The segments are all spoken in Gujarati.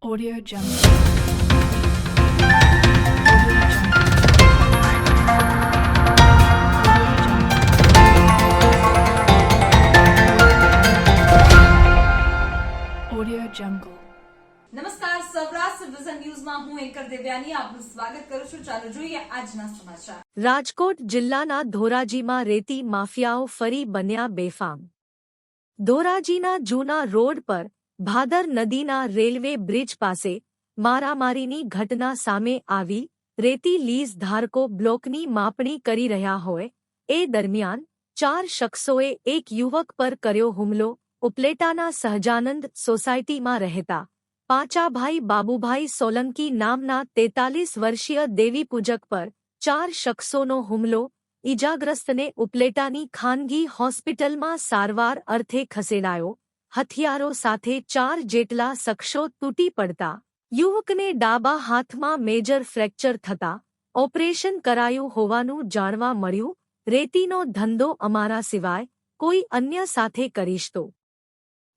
Audio Jungle. Audio Jungle. Audio Jungle. નમસ્કાર સૌરાષ્ટ્ર વિઝન ન્યૂઝમાં હું એન્કર દેવ્યાની આપનું સ્વાગત કરું છું ચાલો જોઈએ આજના સમાચાર રાજકોટ જિલ્લાના ધોરાજીમાં રેતી માફિયાઓ ફરી બન્યા બેફામ ધોરાજીના જૂના રોડ પર ભાદર નદીના રેલવે બ્રિજ પાસે મારામારીની ઘટના સામે આવી રેતી લીઝ ધારકો બ્લોકની માપણી કરી રહ્યા હોય, એ દરમિયાન ચાર શખ્સોએ એક યુવક પર કર્યો હુમલો. ઉપલેટાના સહજાનંદ સોસાયટીમાં રહેતા પાંચાભાઈ બાબુભાઈ સોલંકી નામના તેતાલીસ વર્ષીય દેવીપૂજક પર ચાર શખ્સોનો હુમલો. ઈજાગ્રસ્તને ઉપલેટાની ખાનગી હોસ્પિટલમાં સારવાર અર્થે ખસેડાયો. હથિયારો સાથે ચાર જેટલા શખ્સો તૂટી પડતા. યુવકને ડાબા હાથમાં મેજર ફ્રેક્ચર થતા. ઓપરેશન કરાયું હોવાનું જાણવા મળ્યું. રેતીનો ધંધો અમારા સિવાય કોઈ અન્ય સાથે કરીશ તો.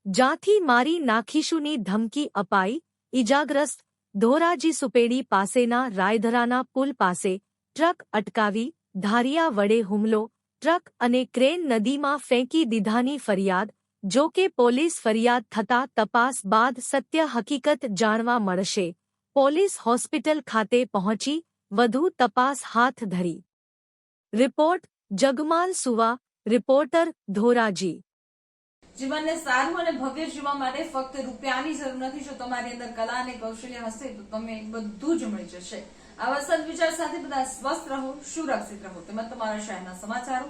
જ્યાંથી મારી નાખીશુંની ધમકી અપાઈ. ઈજાગ્રસ્ત ધોરાજી સુપેડી પાસેના રાયધરાના પુલ પાસે ટ્રક અટકાવી ધારિયા વડે હુમલો. ટ્રક અને ક્રેન નદીમાં ફેંકી દીધાની ફરિયાદ જો કે પોલીસ ફરિયાદ થતા તપાસ બાદ સત્ય હકીકત જાણવા મળશે. પોલીસ હોસ્પિટલ ખાતે પહોંચી વધુ તપાસ હાથ ધરી. રિપોર્ટ, જગમાલ સુવા, રિપોર્ટર ધોરાજી. જીવનને સારું અને ભવ્ય જીવવા માટે ફક્ત રૂપિયાની જરૂર નથી. જો તમારી અંદર કલા અને કૌશલ્ય હશે, તો તમે બધું જ મળી જશે. આવા સદવિચાર સાથે બધા સ્વસ્થ રહો, સુરક્ષિત રહો. તેમજ તમારા શહેરના સમાચારો